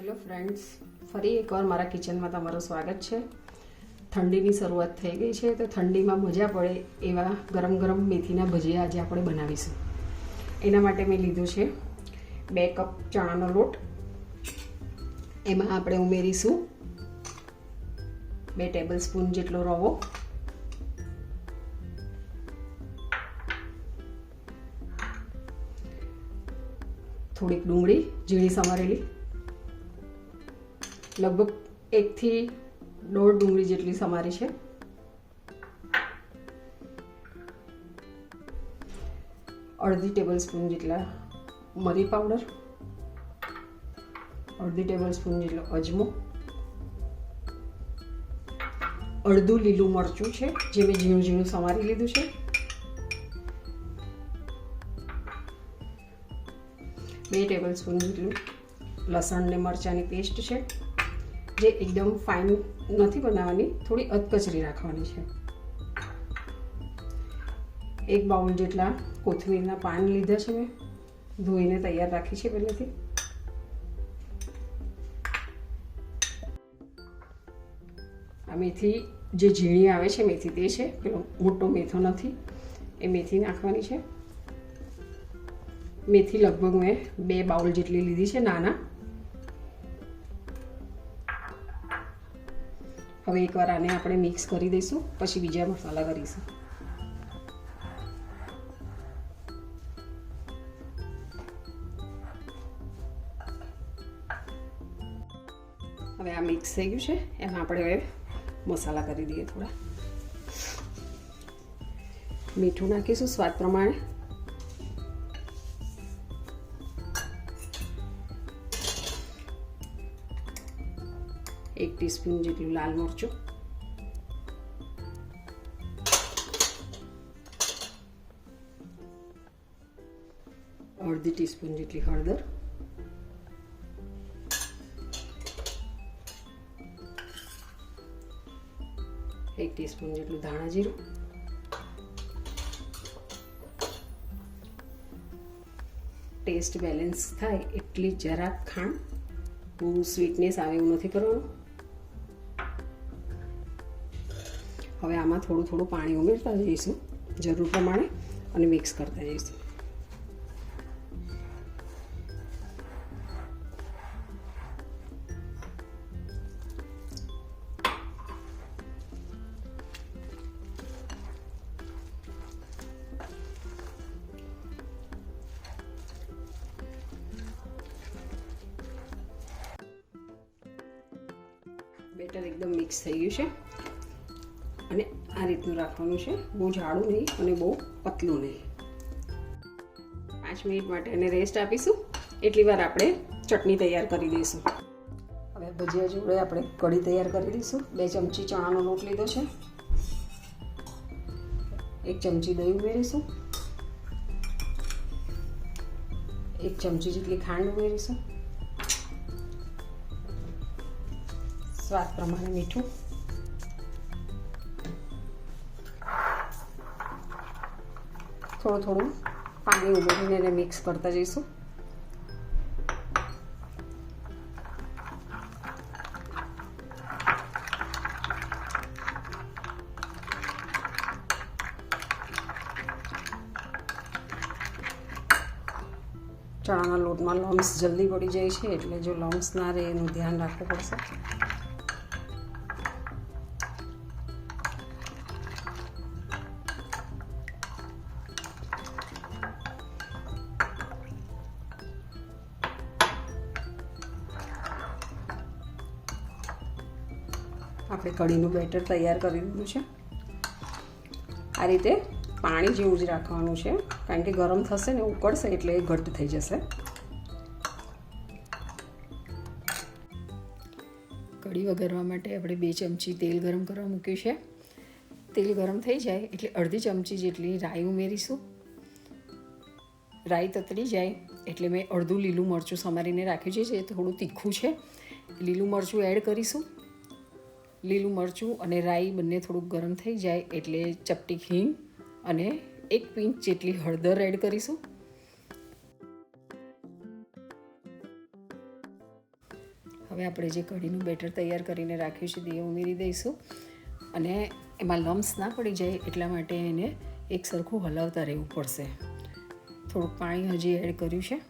Hello friends, ફરી એકવાર મારા કિચનમાં તમારું સ્વાગત છે. ઠંડીની શરૂઆત થઈ ગઈ છે, તો ઠંડીમાં મજા પડે એવા ગરમ ગરમ મેથીના ભજીયા આજે આપણે બનાવીશું. એના માટે મેં લીધું છે બે કપ ચણાનો લોટ. એમાં આપણે ઉમેરીશું બે ટેબલ સ્પૂન જેટલો રવો. થોડીક ડુંગળી, ઝીણી સમારેલી. લગભગ એકથી દોઢ ડુંગળી જેટલી સમારી છે. અડધી ટેબલ સ્પૂન જેટલા મરી પાવડર, અડધી ટેબલ સ્પૂન જેટલો અજમો, અડધું લીલું મરચું છે, જે મેં ઝીણું ઝીણું સમારી લીધું છે. બે ટેબલ સ્પૂન જેટલું લસણ ને મરચાંની પેસ્ટ છે. જે એકદમ ફાઇન નથી બનાવવાની, થોડી અધકચરી રાખવાની છે. એક બાઉલ જેટલા કોથમીરના પાન લીધા છે મેં. ધોઈને તૈયાર રાખી છે પહેલેથી. આ મેથી જે ઝીણી આવે છે, મેથી તે છે. પેલો મોટો મેથો નથી. એ મેથી નાખવાની છે. મેથી લગભગ મેં બે બાઉલ જેટલી લીધી છે, નાના. હવે એકવાર આને આપણે મિક્સ કરી દઈશું, પછી બીજા મસાલા કરીશું. હવે આ મિક્સ થઈ ગયું છે, એમાં આપણે હવે મસાલા કરી દઈએ થોડા. મીઠું નાખીશું, સ્વાદ પ્રમાણે. એક ટીસ્પૂન જેટલું લાલ મરચું અડધી ટીસ્પૂન જેટલી હળદર એક ટીસ્પૂન જેટલું ધાણા જીરું ટેસ્ટ બેલેન્સ થાય એટલી જરાક ખાંડ. બહુ સ્વીટનેસ આવે એવું નથી કરવાનું. હવે આમાં થોડું થોડું પાણી ઉમેરતા જઈશું, જરૂર પ્રમાણે, અને મિક્સ કરતા જઈશું. બેટર એકદમ મિક્સ થઈ ગયું છે. અને આ રીતનું રાખવાનું છે. બહુ જાડું નહીં અને બહુ પતલું નહીં. પાંચ મિનિટ માટે એને રેસ્ટ આપીશું. એટલી વાર આપણે ચટણી તૈયાર કરી દઈશું હવે ભજીયા જોડે આપણે કઢી તૈયાર કરી દઈશું બે ચમચી ચણાનો લોટ લીધો છે. એક ચમચી દહીં ઉમેરીશું. એક ચમચી જેટલી ખાંડ ઉમેરીશું. સ્વાદ પ્રમાણે મીઠું. થોડું થોડું પાણી ઉમેરીને એને મિક્સ કરતા જઈશું. ચણાના લોટમાં લમ્સ જલ્દી પડી જાય છે, એટલે જો લમ્સ ના રહે એનું ધ્યાન રાખવું પડશે. આપણે કઢીનું બેટર તૈયાર કરી દીધું છે. આ રીતે પાણી જેવું જ રાખવાનું છે. કારણ કે ગરમ થશે ને ઉકળશે એટલે એ ઘટ્ટ થઈ જશે. કઢી વઘારવા માટે આપણે બે ચમચી તેલ ગરમ કરવા મૂક્યું છે. તેલ ગરમ થઈ જાય એટલે અડધી ચમચી જેટલી રાઈ ઉમેરીશું. રાઈ તતરી જાય એટલે મેં અડધું લીલું મરચું સમારીને રાખ્યું છે, જે થોડું તીખું છે. લીલું મરચું એડ કરીશું. લીલું મરચું અને રાઈ બંને થોડુંક ગરમ થઈ જાય એટલે ચપટી હિંગ અને એક પિંચ જેટલી હળદર એડ કરીશું. હવે આપણે જે કઢીનું બેટર તૈયાર કરીને રાખ્યું છે તે ઉમેરી દઈશું અને એમાં લમ્સ ના પડી જાય એટલા માટે એને એક સરખું હલાવતા રહેવું પડશે. થોડુંક પાણી હજી એડ કર્યું છે.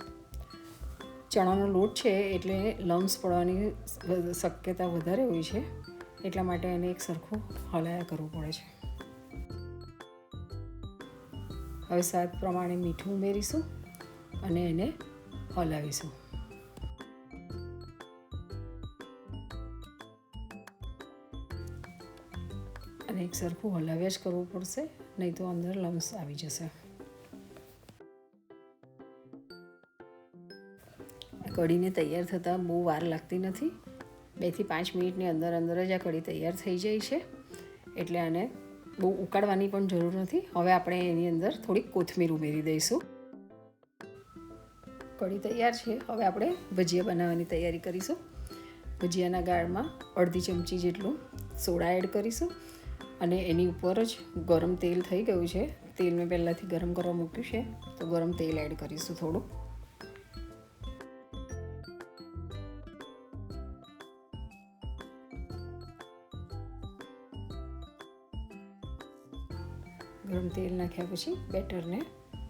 ચણાનો લોટ છે એટલે લમ્સ પડવાની શક્યતા વધારે હોય છે. એટલા માટે એને એક સરખું હલાયા કરવું પડે છે. હવે સ્વાદ પ્રમાણે મીઠું ઉમેરીશું અને એને હલાવીશું. અને એક સરખું હલાવ્યા જ કરવું પડશે, નહીં તો અંદર લમ્સ આવી જશે. કઢીને તૈયાર થતાં બહુ વાર લાગતી નથી. બેથી પાંચ મિનિટની અંદર અંદર જ આ કઢી તૈયાર થઈ જાય છે. એટલે આને બહુ ઉકાળવાની પણ જરૂર નથી. હવે આપણે એની અંદર થોડીક કોથમીર ઉમેરી દઈશું. કઢી તૈયાર છે. હવે આપણે ભજીયા બનાવવાની તૈયારી કરીશું. ભજીયાના ગાળમાં અડધી ચમચી જેટલું સોડા એડ કરીશું અને એની ઉપર જ ગરમ તેલ થઈ ગયું છે. તેલ મેં પહેલાંથી ગરમ કરવા મૂક્યું છે. તો ગરમ તેલ એડ કરીશું થોડું. ગરમ તેલ નાખ્યા પછી બેટરને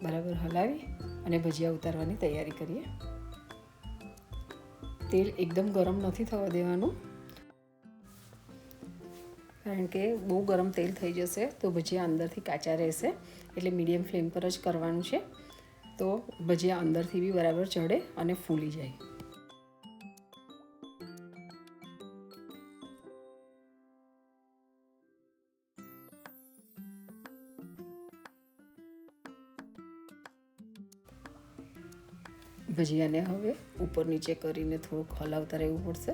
બરાબર હલાવી અને ભજીયા ઉતારવાની તૈયારી કરીએ. તેલ એકદમ ગરમ નથી થવા દેવાનું. કારણ કે બહુ ગરમ તેલ થઈ જશે તો ભજીયા અંદરથી કાચા રહેશે. એટલે મીડિયમ ફ્લેમ પર જ કરવાનું છે. તો ભજીયા અંદરથી બી બરાબર ચડે અને ફૂલી જાય. ભજીયાને હવે ઉપર નીચે કરીને થોડુંક હલાવતા રહેવું પડશે.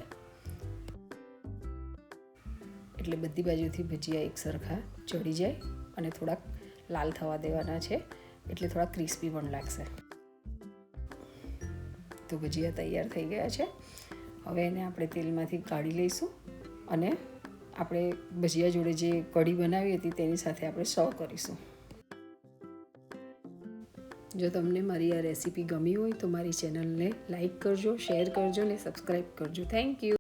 એટલે બધી બાજુથી ભજીયા એક સરખા ચડી જાય અને થોડાક લાલ થવા દેવાના છે. એટલે થોડા ક્રિસ્પી પણ લાગશે. તો ભજીયા તૈયાર થઈ ગયા છે. હવે એને આપણે તેલમાંથી કાઢી લઈશું અને આપણે ભજીયા જોડે જે કઢી બનાવી હતી તેની સાથે આપણે સર્વ કરીશું. જો તમને મારી આ રેસીપી ગમી હોય તો મારી ચેનલને લાઈક કરજો, શેર કરજો ને સબસ્ક્રાઈબ કરજો. Thank you